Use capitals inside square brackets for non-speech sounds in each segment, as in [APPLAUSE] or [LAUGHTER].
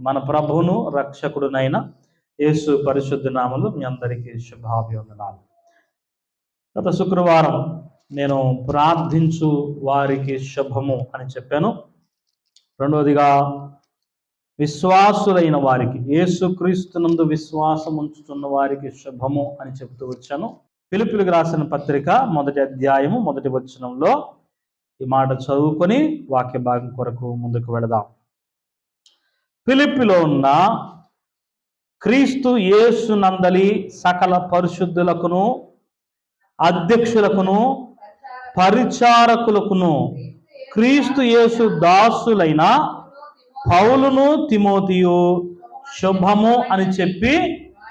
మన ప్రభువును రక్షకుడునైన యేసు పరిశుద్ధ నామలు మీ అందరికీ శుభాభివందనాలు. గత శుక్రవారం నేను ప్రార్థించు వారికి శుభము అని చెప్పాను. రెండవదిగా విశ్వాసులైన వారికి యేసుక్రీస్తునందు విశ్వాసం ఉంచుతున్న వారికి శుభము అని చెప్తూ వచ్చాను. పిలుపులకు రాసిన పత్రిక మొదటి అధ్యాయము మొదటి వచనంలో ఈ మాట చదువుకొని వాక్య భాగం కొరకు ముందుకు వెళదాం. పిలిపిలో ఉన్న క్రీస్తు యేసు నందలి సకల పరిశుద్ధులకును అధ్యక్షులకును పరిచారకులకును క్రీస్తు యేసు దాసులైన పౌలును తిమోతియు శుభము అని చెప్పి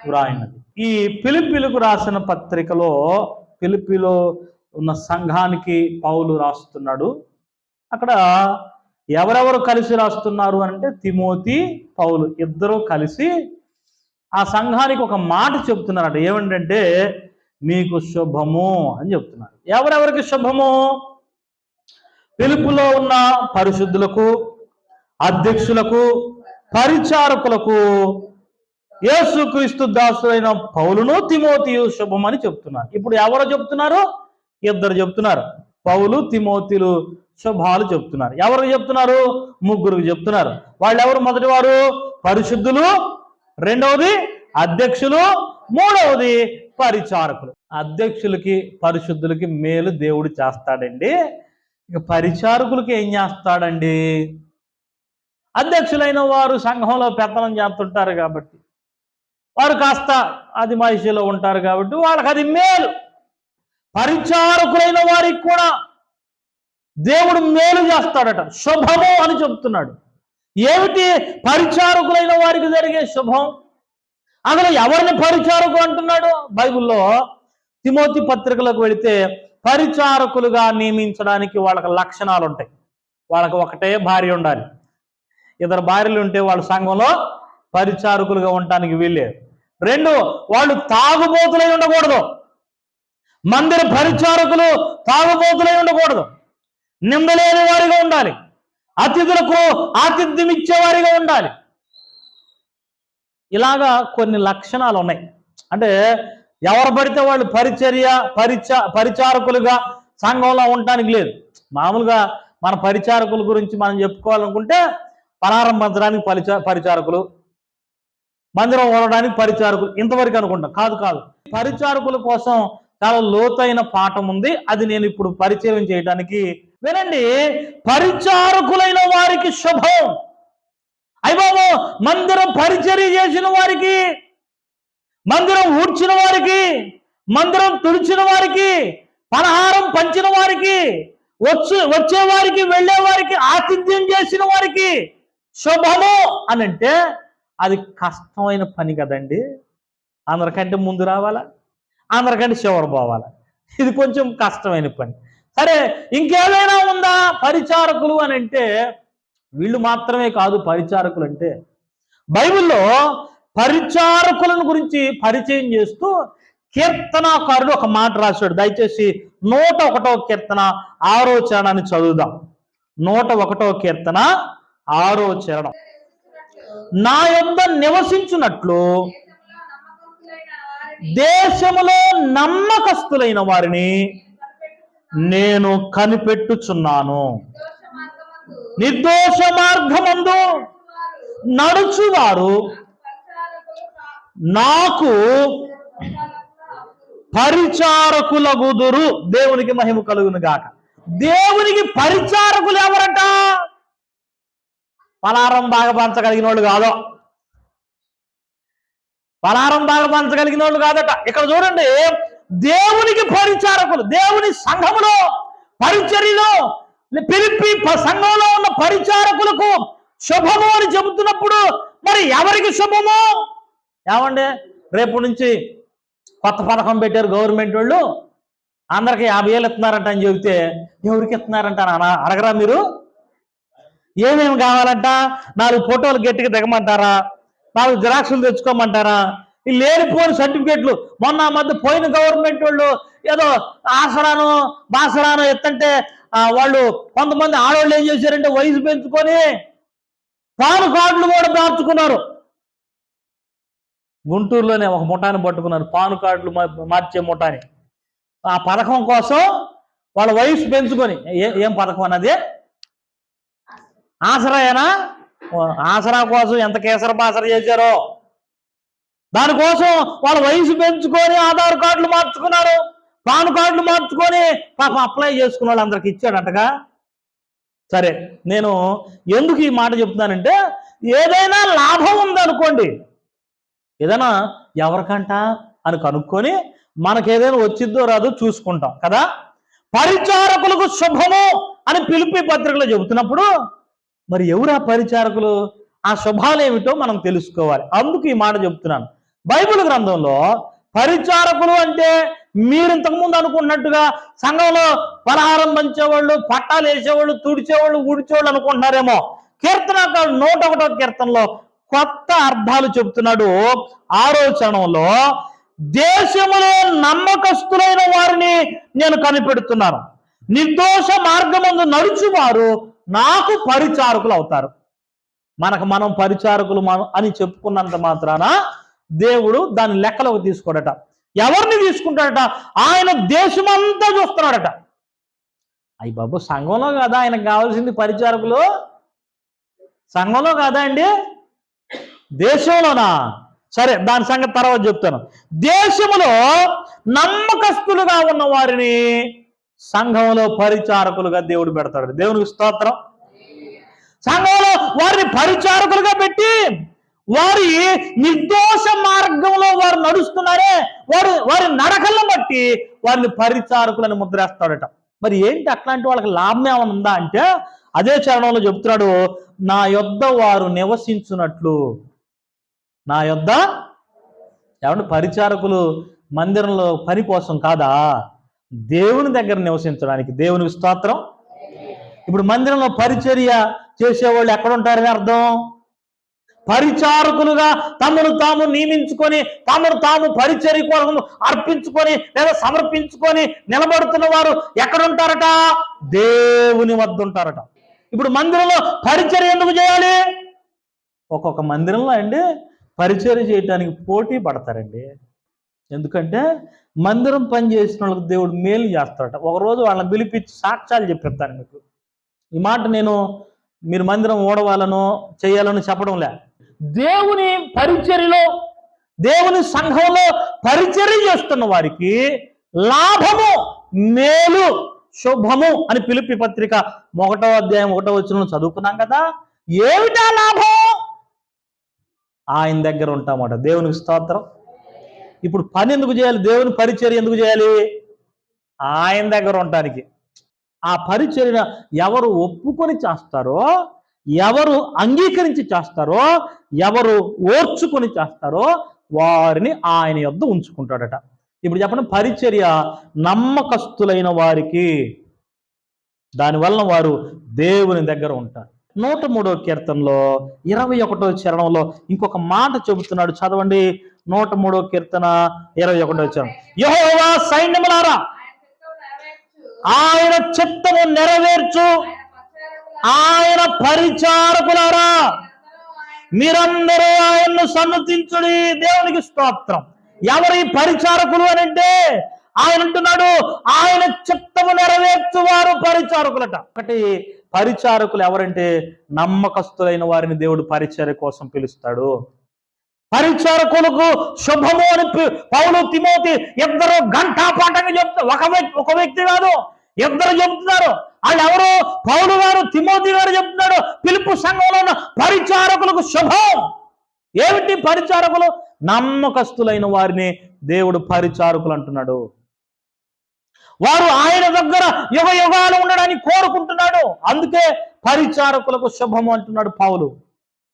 వ్రాయినది. ఈ పిలిపిలకు రాసిన పత్రికలో పిలిపిలో ఉన్న సంఘానికి పౌలు రాస్తున్నాడు. అక్కడ ఎవరెవరు కలిసి రాస్తున్నారు అంటే తిమోతి పౌలు. ఇద్దరు కలిసి ఆ సంఘానికి ఒక మాట చెప్తున్నారట ఏమంటే మీకు శుభము అని చెప్తున్నారు ఎవరెవరికి శుభము? పిలుపులో ఉన్న పరిశుద్ధులకు అధ్యక్షులకు పరిచారకులకు యేసుక్రీస్తు దాసులైన పౌలును తిమోతియు శుభమని చెప్తున్నారు ఇప్పుడు ఎవరు చెప్తున్నారు ఇద్దరు చెప్తున్నారు పౌలు తిమోతిలు శుభాలు చెప్తున్నారు. ఎవరు చెప్తున్నారు? ముగ్గురు చెప్తున్నారు. వాళ్ళు ఎవరు మొదటి వారు పరిశుద్ధులు. రెండవది అధ్యక్షులు. మూడవది పరిచారకులు. అధ్యక్షులకి పరిశుద్ధులకి మేలు దేవుడు చేస్తాడండి. ఇక పరిచారకులకి ఏం చేస్తాడండి? అధ్యక్షులైన వారు సంఘంలో పెత్తనం చేస్తుంటారు కాబట్టి. వారు కాస్త అది మహిషిలో ఉంటారు కాబట్టి వాళ్ళకి అది మేలు. పరిచారకులైన వారికి కూడా దేవుడు మేలు చేస్తాడట. శుభము అని చెప్తున్నాడు. ఏమిటి? పరిచారకులైన వారికి జరిగే శుభం. అసలు ఎవరిని పరిచారకు అంటున్నాడు? బైబిల్లో తిమోతి పత్రికలకు వెళితే పరిచారకులుగా నియమించడానికి వాళ్ళకి లక్షణాలు ఉంటాయి. వాళ్ళకి ఒకటే భార్య ఉండాలి. ఇద్దరు భార్యలు ఉంటే వాళ్ళ సంఘంలో పరిచారకులుగా ఉండటానికి వీల్లేదు. రెండు వాళ్ళు తాగుబోతులై ఉండకూడదు. మందిర పరిచారకులు తాగుబోతులై ఉండకూడదు. నిందలేని వారిగా ఉండాలి. అతిథులకు ఆతిథ్యం ఇచ్చేవారిగా ఉండాలి. ఇలాగా కొన్ని లక్షణాలు ఉన్నాయి. అంటే ఎవరు పడితే వాళ్ళు పరిచర్య పరిచ పరిచారకులుగా సంఘంలో ఉండటానికి లేదు. మామూలుగా మన పరిచారకుల గురించి మనం చెప్పుకోవాలనుకుంటే పలారం పంచడానికి పరిచా పరిచారకులు మందిరం ఉండడానికి పరిచారకులు ఇంతవరకు అనుకుంటాం. కాదు కాదు. పరిచారకుల కోసం చాలా లోతైన పాఠం ఉంది. అది నేను ఇప్పుడు పరిచయం చేయడానికి వినండి పరిచారకులైన వారికి శుభం. అయ్యో మందిరం పరిచర్య చేసిన వారికి మందిరం ఊడ్చిన వారికి మందిరం తుడిచిన వారికి పలహారం పంచిన వారికి వచ్చి వచ్చే వెళ్ళేవారికి ఆతిథ్యం చేసిన వారికి శుభము అని అంటే అది కష్టమైన పని కదండి. అందరికంటే ముందు రావాలా? అందరికంటే చివరి పోవాలా? ఇది కొంచెం కష్టమైన పని. సరే ఇంకేమైనా ఉందా? పరిచారకులు అని అంటే వీళ్ళు మాత్రమే కాదు పరిచారకులు అంటే. బైబిల్లో పరిచారకులను గురించి పరిచయం చేస్తూ కీర్తనాకారుడు ఒక మాట రాశాడు. దయచేసి నూట ఒకటో కీర్తన ఆరో చరణాన్ని చదువుదాం. నూట ఒకటో కీర్తన ఆరో చరణం నా యొద్ద నివసించున్నట్లు దేశములో నమ్మకస్తులైన వారిని నేను కనిపెట్టుచున్నాను. నిర్దోష మార్గమందు నడుచువారు. నాకు పరిచారకులగుదురు. దేవునికి మహిమ కలుగును గాక దేవునికి పరిచారకులు ఎవరట? పలారం బాగా పంచగలిగిన వాళ్ళు కాదో. పలారం బాగా పంచగలిగిన వాళ్ళు కాదట. ఇక్కడ చూడండి దేవునికి పరిచారకులు దేవుని సంఘములో పరిచర్యలో పిలిపి సంఘంలో ఉన్న పరిచారకులకు శుభము అని చెబుతున్నప్పుడు మరి ఎవరికి శుభము? ఏమండి? రేపు నుంచి కొత్త పథకం పెట్టారు గవర్నమెంట్ వాళ్ళు. అందరికి యాభై వేలు ఇస్తున్నారంట అని చెబితే ఎవరికి ఇస్తున్నారంట అడగరా మీరు? ఏమేమి కావాలంట? నాలుగు ఫోటోలు గట్టిగా దిగమంటారా? నాలుగు జిరాక్సులు తెచ్చుకోమంటారా? ఈ లేనిపోని సర్టిఫికేట్లు. మొన్న మధ్య పోయిన గవర్నమెంట్ వాళ్ళు ఏదో ఆసరాను బాసరాను ఎత్తంటే వాళ్ళు కొంతమంది ఆడవాళ్ళు ఏం చేశారంటే వయసు పెంచుకొని పాను కార్డులు కూడా మార్చుకున్నారు. గుంటూరులోనే ఒక ముఠాన్ని పట్టుకున్నారు పాను కార్డులు మార్చే ముఠాని. ఆ పథకం కోసం వాళ్ళ వయసు పెంచుకొని ఏ- ఏం పథకం అన్నది? ఆసరాయేనా? ఆసరా కోసం ఎంత కేసర బాసర చేశారో? దానికోసం వాళ్ళ వయసు పెంచుకొని ఆధార్ కార్డులు మార్చుకున్నారు. పాన్ కార్డులు మార్చుకొని పాపం అప్లై చేసుకున్న వాళ్ళందరికి ఇచ్చాడటగా. సరే నేను ఎందుకు ఈ మాట చెప్తున్నానంటే ఏదైనా లాభం ఉందనుకోండి ఏదైనా ఎవరికంట అని కనుక్కొని మనకు ఏదైనా వచ్చిందో రాదో చూసుకుంటాం కదా? పరిచారకులకు శుభము అని పిలిపి పత్రికలో చెబుతున్నప్పుడు మరి ఎవరు ఆ పరిచారకులు? ఆ శుభాలు ఏమిటో మనం తెలుసుకోవాలి. అందుకు ఈ మాట చెప్తున్నాను బైబిల్ గ్రంథంలో పరిచారకులు అంటే మీరు ఇంతకుముందు అనుకున్నట్టుగా సంఘంలో పలహారం పంచేవాళ్ళు పట్టాలు వేసేవాళ్ళు తుడిచేవాళ్ళు ఊడిచేవాళ్ళు అనుకుంటున్నారేమో. కీర్తనకారుడు నూట ఒకటో కీర్తనలో కొత్త అర్థాలు చెబుతున్నాడు. ఆరో దేశంలో నమ్మకస్తులైన వారిని నేను కనిపెడుతున్నాను. నిర్దోష మార్గమందు నడుచువారు నాకు పరిచారకులు అవుతారు. మనకు మనం పరిచారకులు మనం అని చెప్పుకున్నంత మాత్రాన దేవుడు దాని లెక్కలోకి తీసుకోడట. ఎవరిని తీసుకుంటాడట? ఆయన దేశమంతా చూస్తున్నాడట. అయ్యి బాబు సంఘంలో కదా? ఆయనకు కావాల్సింది పరిచారకులు? సంఘంలో కాదా అండి? దేశంలోనా? సరే దాని సంగతి తర్వాత చెప్తాను. దేశములో నమ్మకస్తులుగా ఉన్న వారిని సంఘంలో పరిచారకులుగా దేవుడు పెడతాడు. దేవునికి స్తోత్రం. సంఘంలో వారిని పరిచారకులుగా పెట్టి వారి నిర్దోష మార్గంలో వారు నడుస్తున్నారే వారు వారి నడకలను బట్టి వారిని పరిచారకులను ముద్రేస్తాడట. మరి ఏంటి అట్లాంటి వాళ్ళకి లాభం ఏమైనా ఉందా అంటే అదే చరణంలో చెప్తున్నాడు నా యొద్ద వారు నివసించున్నట్లు నా యొద్ద? ఏమంటే పరిచారకులు మందిరంలో పని కోసం కాదా? దేవుని దగ్గర నివసించడానికి దేవునికి స్తోత్రం. ఇప్పుడు మందిరంలో పరిచర్య చేసేవాళ్ళు ఎక్కడ ఉంటారని అర్థం? పరిచారకులుగా తమను తాము నియమించుకొని తమను తాము పరిచర్య కోసం అర్పించుకొని లేదా సమర్పించుకొని నిలబడుతున్న వారు ఎక్కడుంటారట? దేవుని వద్ద ఉంటారట ఇప్పుడు మందిరంలో పరిచర్య ఎందుకు చేయాలి? ఒక్కొక్క మందిరంలో అండి పరిచర్య చేయడానికి పోటీ పడతారండి. ఎందుకంటే మందిరం పని చేసిన వాళ్ళకి దేవుడు మేలు చేస్తాడట. ఒకరోజు వాళ్ళని పిలిపించి సాక్ష్యాలు చెప్పిస్తాను మీకు. ఈ మాట నేను మీరు మందిరం ఓడవాలను చేయాలని చెప్పడం లే. దేవుని పరిచర్యలో దేవుని సంఘంలో పరిచర్య చేస్తున్న వారికి లాభము మేలు శుభము అని పిలిపి పత్రిక ఒకటో అధ్యాయం ఒకటో వచ్చిన చదువుకున్నాం కదా. ఏమిటా లాభం? ఆయన దగ్గర ఉంటామట. దేవునికి స్తోత్రం. ఇప్పుడు పని ఎందుకు చేయాలి? దేవుని పరిచర్య ఎందుకు చేయాలి? ఆయన దగ్గర ఉండటానికి. ఆ పరిచర్య ఎవరు ఒప్పుకొని చేస్తారో ఎవరు అంగీకరించి చేస్తారో ఎవరు ఓర్చుకొని చేస్తారో వారిని ఆయన యొద్ద ఉంచుకుంటాడట. ఇప్పుడు చెప్పండి పరిచర్య నమ్మకస్తులైన వారికి దానివల్ల వారు దేవుని దగ్గర ఉంటారు. నూట మూడో కీర్తనలో ఇరవై ఒకటో చరణంలో ఇంకొక మాట చెబుతున్నాడు. చదవండి నూట మూడో కీర్తన ఇరవై ఒకటో చరణం. యహోవా సైన్యములారా ఆయన చిత్తము నెరవేర్చు. ఆయన పరిచారకులారా. మీరందరూ ఆయన్ను సన్నతించుడి దేవునికి స్తోత్రం. ఎవరి పరిచారకులు అని అంటే ఆయన అంటున్నాడు ఆయన చిత్తము నెరవేర్చువారు పరిచారకులట. ఒకటి పరిచారకులు ఎవరంటే నమ్మకస్తులైన వారిని దేవుడు పరిచర్య కోసం పిలుస్తాడు. పరిచారకులకు శుభము అని పౌలు తిమోతి ఇద్దరు గంటాపాఠంగా చెప్తారు ఒక వ్యక్తి ఒక వ్యక్తి కాదు ఇద్దరు చెప్తున్నారు. వాళ్ళు ఎవరు పౌలు గారు తిమోతి గారు చెప్తున్నాడు పిలుపు సంఘంలో ఉన్న పరిచారకులకు శుభం. ఏమిటి పరిచారకులు? నమ్మకస్తులైన వారిని దేవుడు పరిచారకులు అంటున్నాడు. వారు ఆయన దగ్గర యుగ యుగాలు ఉండడానికి కోరుకుంటున్నాడు. అందుకే పరిచారకులకు శుభము అంటున్నాడు పౌలు.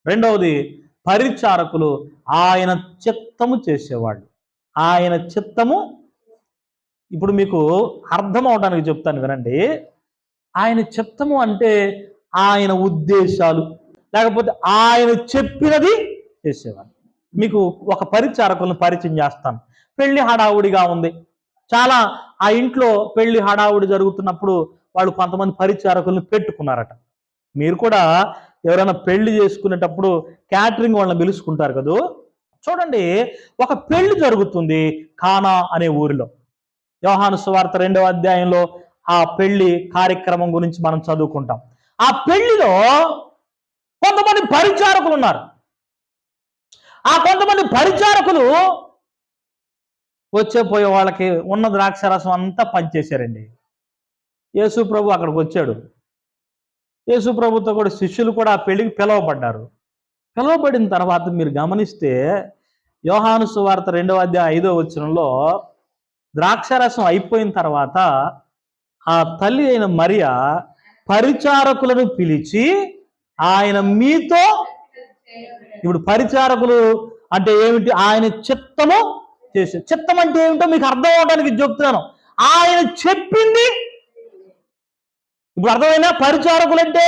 రెండవది పరిచారకులు ఆయన చిత్తము చేసేవాళ్ళు. ఆయన చిత్తము ఇప్పుడు మీకు అర్థం అవడానికి చెప్తాను వినండి. ఆయన చెప్తాము అంటే ఆయన ఉద్దేశాలు. లేకపోతే ఆయన చెప్పినది చేసేవాళ్ళు మీకు ఒక పరిచారకులను పరిచయం చేస్తాను. పెళ్ళి హడావుడిగా ఉంది. చాలా ఆ ఇంట్లో పెళ్ళి హడావుడి జరుగుతున్నప్పుడు వాళ్ళు కొంతమంది పరిచారకులను పెట్టుకున్నారట. మీరు కూడా ఎవరైనా పెళ్ళి చేసుకునేటప్పుడు క్యాటరింగ్ వాళ్ళని పిలుచుకుంటారు కదూ? చూడండి ఒక పెళ్ళి జరుగుతుంది కానా అనే ఊరిలో. యోహాను సువార్త రెండవ అధ్యాయంలో ఆ పెళ్ళి కార్యక్రమం గురించి మనం చదువుకుంటాం. ఆ పెళ్ళిలో కొంతమంది పరిచారకులు ఉన్నారు. ఆ కొంతమంది పరిచారకులు వచ్చే పోయే వాళ్ళకి ఉన్న ద్రాక్షరసం అంతా పంచేశారండి. యేసు ప్రభు అక్కడికి వచ్చాడు. యేసు ప్రభుతో కూడా శిష్యులు కూడా ఆ పెళ్ళికి పిలువబడ్డారు. పిలువబడిన తర్వాత మీరు గమనిస్తే యోహాను సువార్త రెండవ అధ్యాయ ఐదో వచ్చినంలో ద్రాక్షరసం అయిపోయిన తర్వాత ఆ తల్లి అయిన మరియ పరిచారకులను పిలిచి ఆయన మీతో ఇప్పుడు పరిచారకులు అంటే ఏమిటి? ఆయన చిత్తము చేసే చిత్తం అంటే ఏమిటో మీకు అర్థం అవడానికి చెప్తున్నాను. ఆయన చెప్పింది ఇప్పుడు అర్థమైనా పరిచారకులు అంటే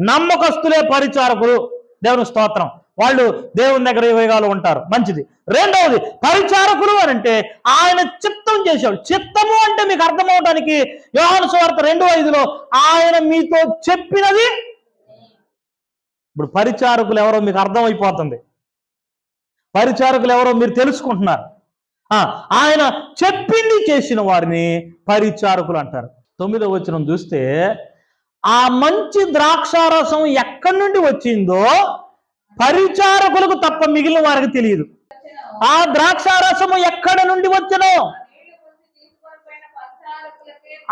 నమ్మకస్తులే పరిచారకులు. దేవుని స్తోత్రం. వాళ్ళు దేవుని దగ్గర యోగాలు ఉంటారు. మంచిది. రెండవది పరిచారకులు అని అంటే ఆయన చిత్తం చేశాడు చిత్తము అంటే మీకు అర్థం యోహాను సువార్త రెండు ఐదులో ఆయన మీతో చెప్పినది ఇప్పుడు పరిచారకులు ఎవరో మీకు అర్థమైపోతుంది. పరిచారకులు ఎవరో మీరు తెలుసుకుంటున్నారు. ఆ, ఆయన చెప్పింది చేసిన వారిని పరిచారకులు అంటారు. తొమ్మిదో వచనం చూస్తే ఆ మంచి ద్రాక్షారసం ఎక్కడి నుండి వచ్చిందో పరిచారకులకు తప్ప మిగిలిన వారికి తెలియదు. ఆ ద్రాక్ష రసము ఎక్కడ నుండి వచ్చినో?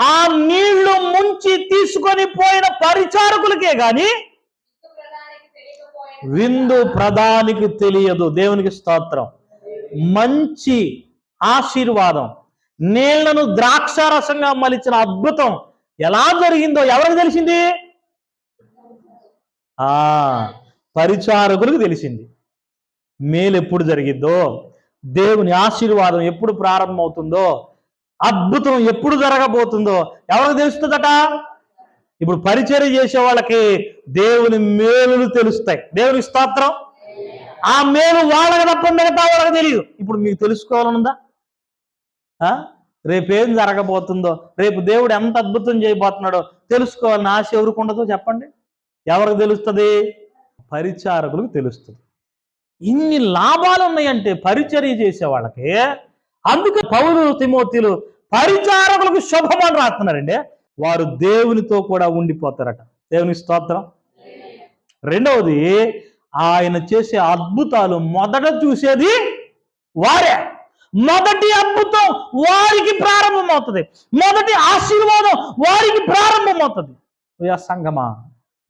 ఆ నీళ్ళు ముంచి తీసుకొని పోయిన పరిచారకులకే గాని విందు ప్రధానికి తెలియదు. దేవునికి స్తోత్రం. మంచి ఆశీర్వాదం. నీళ్ళను ద్రాక్షారసంగా మలిచిన అద్భుతం ఎలా జరిగిందో ఎవరికి తెలిసింది? ఆ పరిచారకులకు తెలిసింది. మేలు ఎప్పుడు జరిగిద్దో దేవుని ఆశీర్వాదం ఎప్పుడు ప్రారంభమవుతుందో అద్భుతం ఎప్పుడు జరగబోతుందో ఎవరికి తెలుస్తుందట? ఇప్పుడు పరిచర్య చేసే వాళ్ళకి దేవుని మేలులు తెలుస్తాయి. దేవుని స్తోత్రం. ఆ మేలు వాళ్ళకి తప్ప మిగతా వాళ్ళకి తెలియదు. ఇప్పుడు మీకు తెలుసుకోవాలనుందా? ఆ? రేపేం జరగబోతుందో రేపు దేవుడు ఎంత అద్భుతం చేయబోతున్నాడో తెలుసుకోవాలని ఆశ ఎవరికి ఉండదో చెప్పండి. ఎవరికి తెలుస్తుంది? పరిచారకులకు తెలుస్తుంది. ఇన్ని లాభాలు ఉన్నాయంటే పరిచర్య చేసే వాళ్ళకి అందుకే పౌరు తిమోతిలు పరిచారకులకు శుభమని రాస్తున్నారండి. వారు దేవునితో కూడా ఉండిపోతారట. దేవుని స్తోత్రం. రెండవది ఆయన చేసే అద్భుతాలు మొదట చూసేది వారే. మొదటి అద్భుతం వారికి ప్రారంభమవుతుంది. మొదటి ఆశీర్వాదం వారికి ప్రారంభమవుతుంది. సంగమా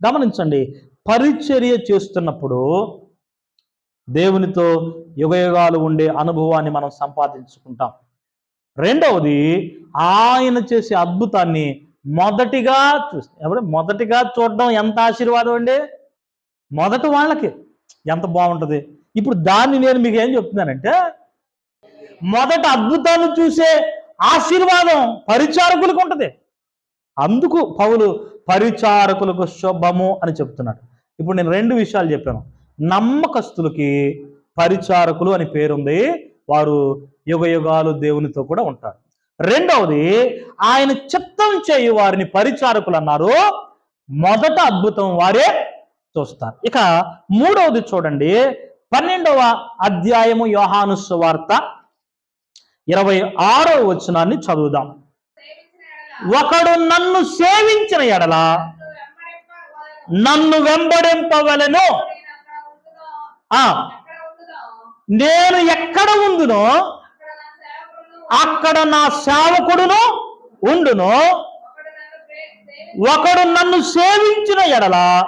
గమనించండి. పరిచర్య చేస్తున్నప్పుడు దేవునితో యుగయుగాలు ఉండే అనుభవాన్ని మనం సంపాదించుకుంటాం. రెండవది ఆయన చేసే అద్భుతాన్ని మొదటిగా చూస్తే ఎవరు? మొదటిగా చూడడం ఎంత ఆశీర్వాదం అండి? మొదట వాళ్ళకి ఎంత బాగుంటుంది? ఇప్పుడు దాన్ని నేను మీకు ఏం చెప్తున్నానంటే మొదట అద్భుతాన్ని చూసే ఆశీర్వాదం పరిచారకులకు ఉంటుంది. అందుకు పౌలు పరిచారకులకు శుభము అని చెప్తున్నాడు. ఇప్పుడు నేను రెండు విషయాలు చెప్పాను. నమ్మకస్తులకి పరిచారకులు అని పేరుంది. వారు యుగ యుగాలు దేవునితో కూడా ఉంటారు. రెండవది ఆయన చిత్తం చేయు వారిని పరిచారకులు అన్నారు. మొదట అద్భుతం వారే చూస్తారు. ఇక మూడవది చూడండి. పన్నెండవ అధ్యాయము యోహాను సువార్త ఇరవై ఆరో వచనాన్ని చదువుదాం. ఒకడు నన్ను సేవించిన ఎడల నన్ను వెంబడింపవలెను. ఆ నేను ఎక్కడ ఉందునో అక్కడ నా సేవకుడును ఉండును. ఒకడు నన్ను సేవించిన ఎడల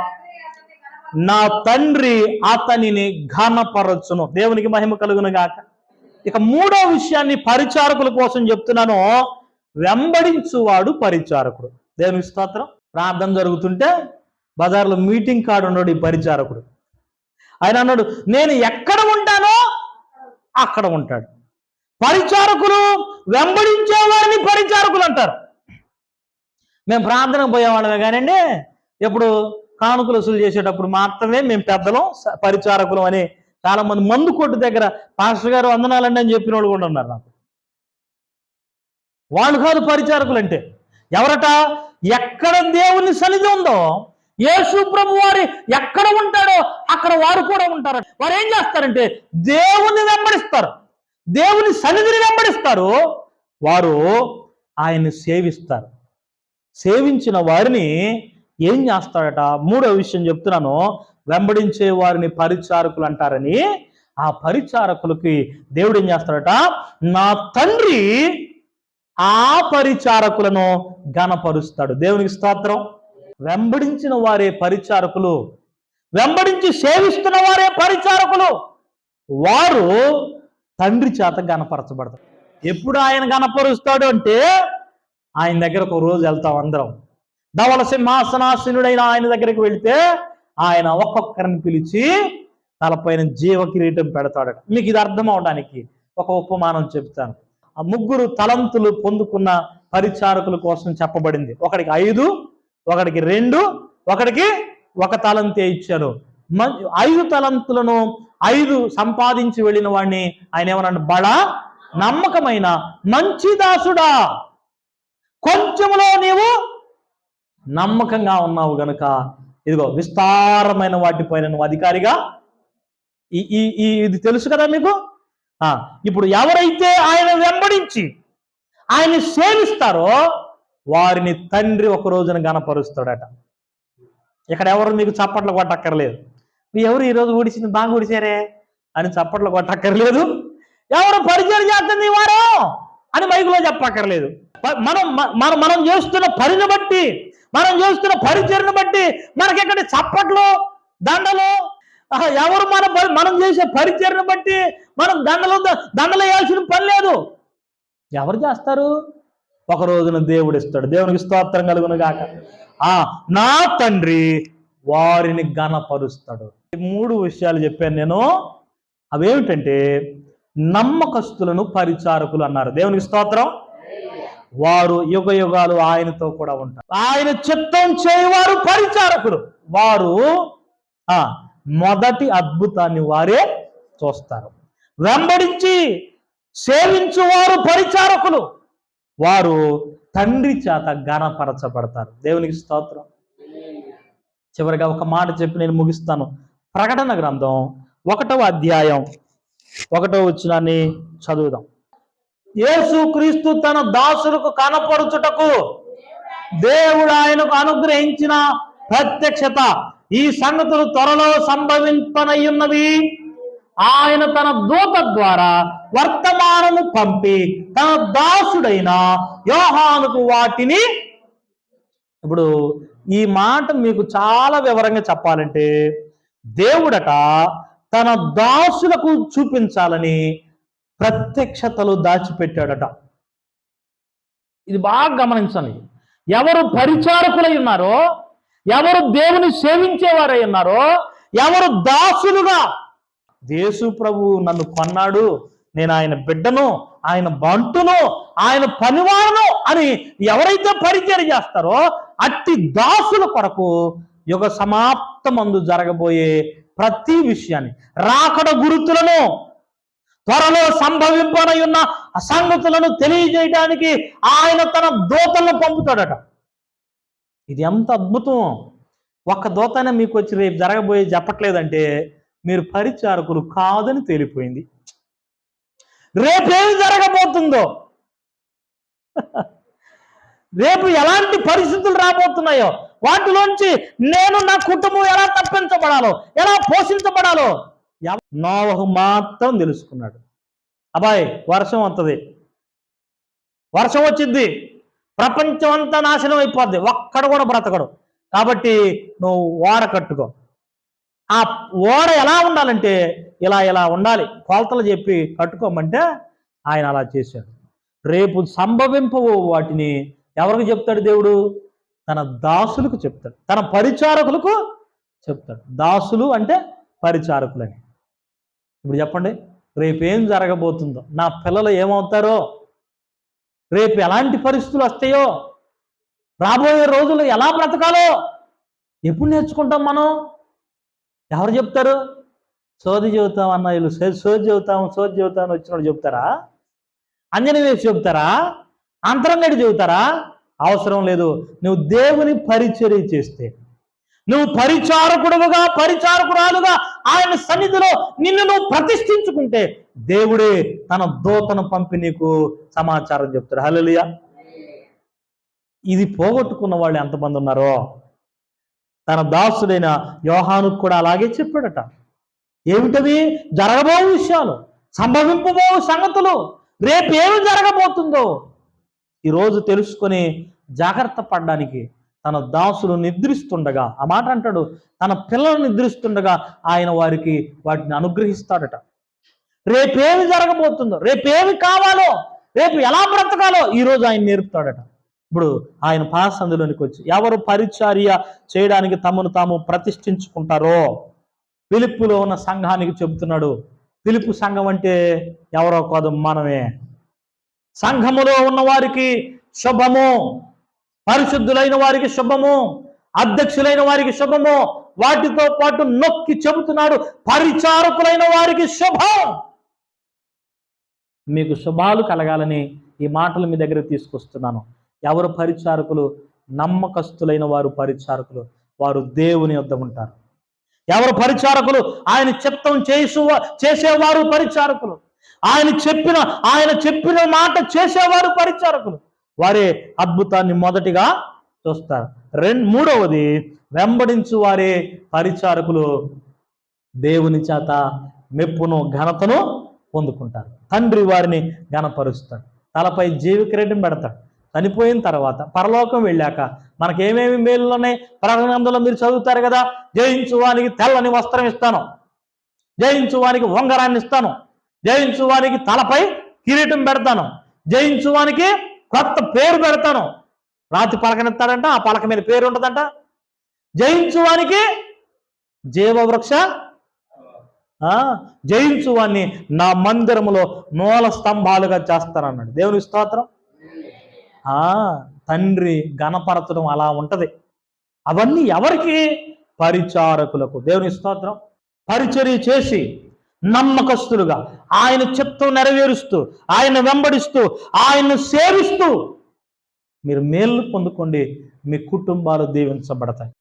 నా తండ్రి అతనిని ఘనపరచును. దేవునికి మహిమ కలుగును గాక. ఇక మూడో విషయాన్ని పరిచారకుల కోసం చెప్తున్నాను. వెంబడించువాడు పరిచారకుడు. దేవునికి స్తోత్రం. ప్రార్థన జరుగుతుంటే బజార్లో మీటింగ్ కార్డు ఉన్నాడు ఈ పరిచారకుడు. ఆయన అన్నాడు నేను ఎక్కడ ఉంటానో అక్కడ ఉంటాడు. పరిచారకులు వెంబడించే వారిని పరిచారకులు అంటారు. మేము ప్రార్థన పోయేవాళ్ళమే కానండి ఎప్పుడు కానుకలు వసూలు చేసేటప్పుడు మాత్రమే మేము పెద్దలం పరిచారకులం అని చాలా మంది మందు కొట్టు దగ్గర పాస్టర్ గారు వందనాలండి అని చెప్పిన వాళ్ళు కూడా ఉన్నారు నాకు. వాళ్ళు కాదు పరిచారకులు అంటే ఎవరట? ఎక్కడ దేవుని సన్నిధి ఉందో యేసు ప్రభు వారి ఎక్కడ ఉంటాడో అక్కడ వారు కూడా ఉంటారు. వారు ఏం చేస్తారంటే దేవుని వెంబడిస్తారు. దేవుని సన్నిధిని వెంబడిస్తారు. వారు ఆయన్ని సేవిస్తారు. సేవించిన వారిని ఏం చేస్తాడట? మూడో విషయం చెప్తున్నాను. వెంబడించే వారిని పరిచారకులు అంటారని. ఆ పరిచారకులకి దేవుడు ఏం చేస్తాడట? నా తండ్రి ఆ పరిచారకులను గణపరుస్తాడు దేవునికి స్తోత్రం. వెంబడించిన వారే పరిచారకులు. వెంబడించి సేవిస్తున్న వారే పరిచారకులు. వారు తండ్రి చేత గనపరచబడతారు ఎప్పుడు ఆయన గనపరుస్తాడు అంటే ఆయన దగ్గరకు ఒక రోజు వెళ్తాం అందరం. ధవల సింహాసనాసనుడైన ఆయన దగ్గరికి వెళ్తే ఆయన ఒక్కొక్కరిని పిలిచి తలపైన జీవ కిరీటం పెడతాడట. మీకు ఇది అర్థం అవడానికి ఒక ఉపమానం చెప్తాను. ఆ ముగ్గురు తలంతులు పొందుకున్న పరిచారకుల కోసం చెప్పబడింది. ఒకడికి ఐదు ఒకడికి రెండు ఒకడికి ఒక తలంతే ఇచ్చారు. మ- ఐదు తలంతులను ఐదు సంపాదించి వెళ్ళిన వాడిని ఆయన ఏమన్నాడు? బడా నమ్మకమైన మంచి దాసుడా. కొంచెములో నీవు నమ్మకంగా ఉన్నావు గనుక ఇదిగో విస్తారమైన వాటిపైన నువ్వు అధికారిగా ఈ ఈ ఈ ఇది తెలుసు కదా మీకు? ఆ, ఇప్పుడు ఎవరైతే ఆయన వెంబడించి ఆయన సేవిస్తారో వారిని తండ్రి ఒక రోజున గనపరుస్తాడట ఇక్కడ ఎవరు మీకు చప్పట్లు కొట్టక్కర్లేదు. మీ ఎవరు ఈరోజు ఊడిచింది బాగా ఊడిచారే? అని చప్పట్లు కొట్టక్కర్లేదు. ఎవరు పరిచయం చేస్తుంది వారు వారం? అని మైకులో చెప్పక్కర్లేదు. మనం మనం మనం చేస్తున్న పనిని బట్టి మనం చేస్తున్న పరిచయను బట్టి మనకి ఇక్కడ చప్పట్లు దండలు? ఎవరు మన మనం చేసే పరిచయను బట్టి మనం దండలు దండలు వేయాల్సిన పని లేదు. ఎవరు చేస్తారు? ఒక రోజున దేవుడు ఇస్తాడు దేవునికి స్తోత్రం కలుగును గాక ఆ నా తండ్రి వారిని గణపరుస్తాడు ఈ మూడు విషయాలు చెప్పాను నేను. అవేమిటంటే నమ్మకస్తులను పరిచారకులు అన్నారు. దేవునికి స్తోత్రం. వారు యుగ యుగాలు ఆయనతో కూడా ఉంటారు. ఆయన చిత్తం చేయవారు పరిచారకులు. వారు ఆ మొదటి అద్భుతాన్ని వారే చూస్తారు. వెంబడించి సేవించువారు పరిచారకులు. వారు తండ్రి చేత గణపరచబడతారు దేవునికి స్తోత్రం. చివరిగా ఒక మాట చెప్పి నేను ముగిస్తాను. ప్రకటన గ్రంథం ఒకటవ అధ్యాయం ఒకటో వచ్చినాన్ని చదువుదాం. యేసు క్రీస్తు తన దాసులకు కనపరుచుటకు దేవుడు ఆయనకు అనుగ్రహించిన ప్రత్యక్షత ఈ సంగతులు త్వరలో సంభవింపనయ్యున్నవి ఆయన తన దూత ద్వారా వర్తమానము పంపి తన దాసుడైన యోహానుకు వాటిని ఇప్పుడు ఈ మాట మీకు చాలా వివరంగా చెప్పాలంటే దేవుడట తన దాసులకు చూపించాలని ప్రత్యక్షతలు దాచిపెట్టాడట. ఇది బాగా గమనించండి. ఎవరు పరిచారకులై ఉన్నారో ఎవరు దేవుని సేవించేవారై ఉన్నారో ఎవరు దాసులుగా దేశు ప్రభు నన్ను కొన్నాడు. నేను ఆయన బిడ్డను ఆయన బంటును ఆయన పనివారును అని ఎవరైతే పరిచయం చేస్తారో అట్టి దాసుల కొరకు యుగ సమాప్తమందు జరగబోయే ప్రతి విషయాన్ని రాకడ గురుతులను త్వరలో సంభవింపనై ఉన్న అసంగతులను తెలియజేయడానికి ఆయన తన దూతలను పంపుతాడట. ఇది ఎంత అద్భుతం! ఒక్క దూతనే మీకు వచ్చి రేపు జరగబోయే చెప్పట్లేదంటే మీరు పరిచారకులు కాదని తేలిపోయింది. రేపేమి జరగబోతుందో? [LAUGHS] రేపు ఎలాంటి పరిస్థితులు రాబోతున్నాయో? వాటిలోంచి నేను నా కుటుంబం ఎలా తప్పించబడాలో? ఎలా పోషించబడాలో? నోవహు మాత్రం తెలుసుకున్నాడు. అబ్బాయి వర్షం వస్తుంది వర్షం వచ్చింది ప్రపంచం అంతా నాశనం అయిపోద్ది. ఒక్కడు కూడా బ్రతకడు. కాబట్టి నువ్వు ఓడ కట్టుకో. ఆ ఓడ ఎలా ఉండాలంటే ఇలా ఇలా ఉండాలి. కొలతలు చెప్పి కట్టుకోమంటే ఆయన అలా చేశాడు. రేపు సంభవింపవు వాటిని ఎవరికి చెప్తాడు దేవుడు? తన దాసులకు చెప్తాడు. తన పరిచారకులకు చెప్తాడు. దాసులు అంటే పరిచారకులని. ఇప్పుడు చెప్పండి రేపేం జరగబోతుందో? నా పిల్లలు ఏమవుతారో? రేపు ఎలాంటి పరిస్థితులు వస్తాయో? రాబోయే రోజులు ఎలా బ్రతకాలో? ఎప్పుడు నేర్చుకుంటాం మనం? ఎవరు చెప్తారు? సోది చెబుతాం అన్న వీళ్ళు సోది చెబుతాం సోది చెబుతాం అని వచ్చినప్పుడు చెప్తారా అంజని వేసి చెబుతారా? అంతరంగడి చెబుతారా? అవసరం లేదు. నువ్వు దేవుని పరిచర్య చేస్తే నువ్వు పరిచారకుడుగా పరిచారకురాలుగా ఆయన సన్నిధిలో నిన్ను నువ్వు ప్రతిష్ఠించుకుంటే దేవుడే తన దూతను పంపి నీకు సమాచారం చెప్తారు హలలియా ఇది పోగొట్టుకున్న వాళ్ళు ఎంతమంది ఉన్నారో తన దాసుడైన యోహానుకు కూడా అలాగే చెప్పాడట. ఏమిటది? జరగబో విషయాలు సంభవింపబో సంగతులు రేపేమి జరగబోతుందో. ఈరోజు తెలుసుకొని జాగ్రత్త పడడానికి తన దాసులు నిద్రిస్తుండగా ఆ మాట అంటాడు తన పిల్లలు నిద్రిస్తుండగా ఆయన వారికి వాటిని అనుగ్రహిస్తాడట. రేపేమి జరగబోతుందో రేపేమి కావాలో రేపు ఎలా బ్రతకాలో ఈరోజు ఆయన నేర్పుతాడట. ఇప్పుడు ఆయన పాసందులోనికి వచ్చి ఎవరు పరిచర్య చేయడానికి తమను తాము ప్రతిష్ఠించుకుంటారో? పిలుపులో ఉన్న సంఘానికి చెబుతున్నాడు పిలుపు సంఘం అంటే ఎవరో కాదు మనమే. సంఘములో ఉన్న వారికి శుభము పరిశుద్ధులైన వారికి శుభము అధ్యక్షులైన వారికి శుభము వాటితో పాటు నొక్కి చెబుతున్నాడు పరిచారకులైన వారికి శుభం. మీకు శుభాలు కలగాలని ఈ మాటలు మీ దగ్గర తీసుకొస్తున్నాను. ఎవరు పరిచారకులు? నమ్మకస్తులైన వారు పరిచారకులు. వారు దేవుని వద్ద ఉంటారు. ఎవరు పరిచారకులు? ఆయన చిత్తం చేసు చేసేవారు పరిచారకులు. ఆయన చెప్పిన ఆయన చెప్పిన మాట చేసేవారు పరిచారకులు. వారే అద్భుతాన్ని మొదటిగా చూస్తారు. రెండు మూడవది వెంబడించు వారే పరిచారకులు. దేవుని చేత మెప్పును ఘనతను పొందుకుంటారు. తండ్రి వారిని ఘనపరుస్తాడు. తలపై జీవికిరీటం పెడతాడు. చనిపోయిన తర్వాత పరలోకం వెళ్ళాక మనకేమేమి మేలు ఉన్నాయి ప్రకటనలో మీరు చదువుతారు కదా జయించు వానికి తెల్లని వస్త్రం ఇస్తాను జయించు వానికి ఉంగరాన్ని ఇస్తాను జయించు వానికి తలపై కిరీటం పెడతాను జయించు వానికి కొత్త పేరు పెడతాను. రాతి పలకనిస్తాడంట ఆ పలక మీద పేరు ఉంటుందంట. జయించు వానికి జీవవృక్ష ఆ, జయించు వాణ్ణి నా మందిరములో మూల స్తంభాలుగా చేస్తానన్నాడు. దేవుని స్తోత్రం. తండ్రి గణపరచడం అలా ఉంటుంది. అవన్నీ ఎవరికి? పరిచారకులకు. దేవుని స్తోత్రం. పరిచర్య చేసి నమ్మకస్తులుగా ఆయన చిత్తం నెరవేరుస్తూ ఆయన వెంబడిస్తూ ఆయన్ను సేవిస్తూ మీరు మేలు పొందుకోండి. మీ కుటుంబాలు దీవించబడతాయి.